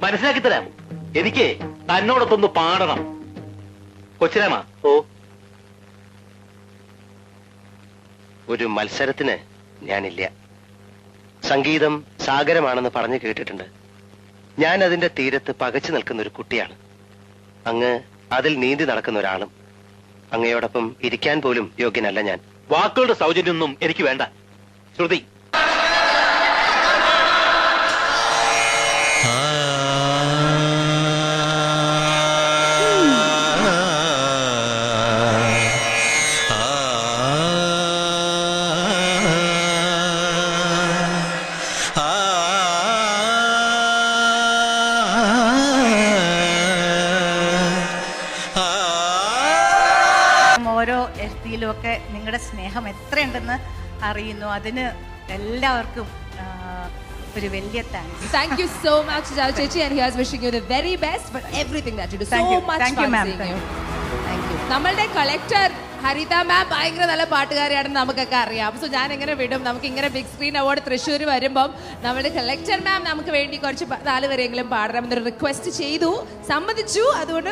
മനസ്സിലാക്കി തരാം. എനിക്ക് തന്നോടൊത്തൊന്ന് പാടണം. കൊച്ചിരാമ. ഓ. ഒരു മത്സരത്തിന് ഞാനില്ല. സംഗീതം സാഗരമാണെന്ന് പറഞ്ഞു കേട്ടിട്ടുണ്ട്. ഞാൻ അതിന്റെ തീരത്ത് പകച്ചു നിൽക്കുന്ന ഒരു കുട്ടിയാണ്. അങ്ങ് അതിൽ നീന്തി നടക്കുന്ന ഒരാളും അങ്ങയോടൊപ്പം ഇരിക്കാൻ പോലും യോഗ്യനല്ല ഞാൻ. വാക്കുകളുടെ സൗജന്യമൊന്നും എനിക്ക് വേണ്ട. ശ്രുതി ഓരോ എഴുത്തിയിലുമൊക്കെ നിങ്ങളുടെ സ്നേഹം എത്രയുണ്ടെന്ന് അറിയുന്നു അതിന് എല്ലാവർക്കും ഒരു വലിയ thanks Thank you so much, Jal Chechi, and here's wishing you the very best for everything that you do. Thank so you. much Thank you, seeing you. you. Thank you നമ്മളുടെ കളക്ടർ ഹരിത മാം ഭയങ്കര നല്ല പാട്ടുകാരിയാണെന്ന് നമുക്കൊക്കെ അറിയാം. So ഞാൻ എങ്ങനെ വിടും. നമുക്ക് ഇങ്ങനെ ബിഗ് സ്ക്രീൻ അവാർഡ് തൃശ്ശൂർ വരുമ്പം നമ്മുടെ കളക്ടർ മാം നമുക്ക് വേണ്ടി കുറച്ച് നാല് വരെയെങ്കിലും പാടണമെന്നൊരു റിക്വസ്റ്റ് ചെയ്തു. സമ്മതിച്ചു. അതുകൊണ്ട്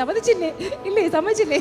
സമ്മതിച്ചില്ലേ? ഇല്ലേ? സമ്മതിച്ചില്ലേ?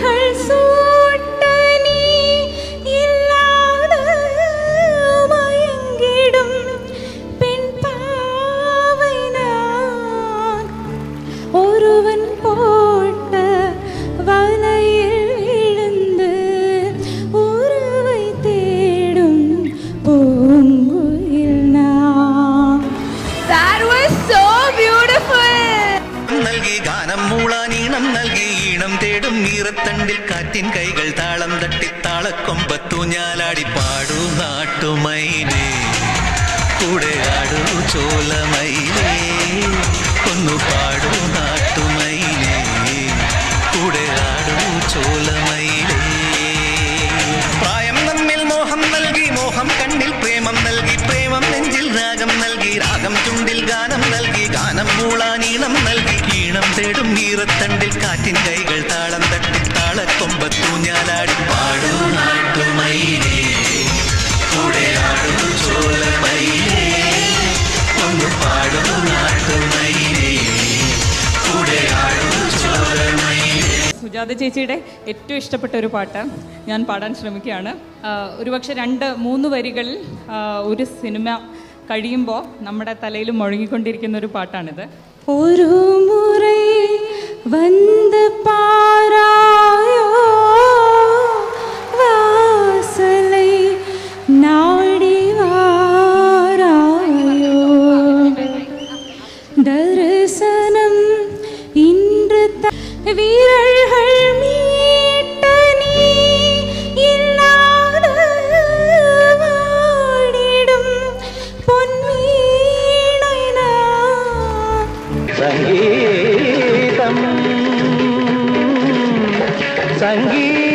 还是。തേടും കാറ്റിൻ കൈകൾ താളം തട്ടി താളക്കൊമ്പത്തു ഞാലാടി പാടൂ നാട്ടുമൈനേ കൂടെ ആടൂ ചോലമൈനേ ഒന്നു പാടൂ നാട്ടുമൈനേ കൂടെ ആടൂ ചോലമൈനേ പ്രായം നമ്മിൽ മോഹം നൽകി മോഹം കണ്ണിൽ പ്രേമം നൽകി പ്രേമം നെഞ്ചിൽ രാഗം നൽകി രാഗം ചുണ്ടിൽ ഗാനം നൽകി ഗാനം മൂളാനീണം നൽകി ഈണം തേടും ഈറത്തണ്ടിൽ കാറ്റിൻ കൈകൾ സുജാത ചേച്ചിയുടെ ഏറ്റവും ഇഷ്ടപ്പെട്ട ഒരു പാട്ട് ഞാൻ പാടാൻ ശ്രമിക്കുകയാണ് ഒരുപക്ഷെ രണ്ട് മൂന്ന് വരികളിൽ ഒരു സിനിമ കഴിയുമ്പോൾ നമ്മുടെ തലയിൽ മുഴങ്ങിക്കൊണ്ടിരിക്കുന്ന ഒരു പാട്ടാണിത് ഒരു മുറൈ വന്ന് പാരായോ വാസലൈ ദര வீரர்கள் மீட்ட நீ இல்லாத வாடிடும் சங்கீதம் சங்கீ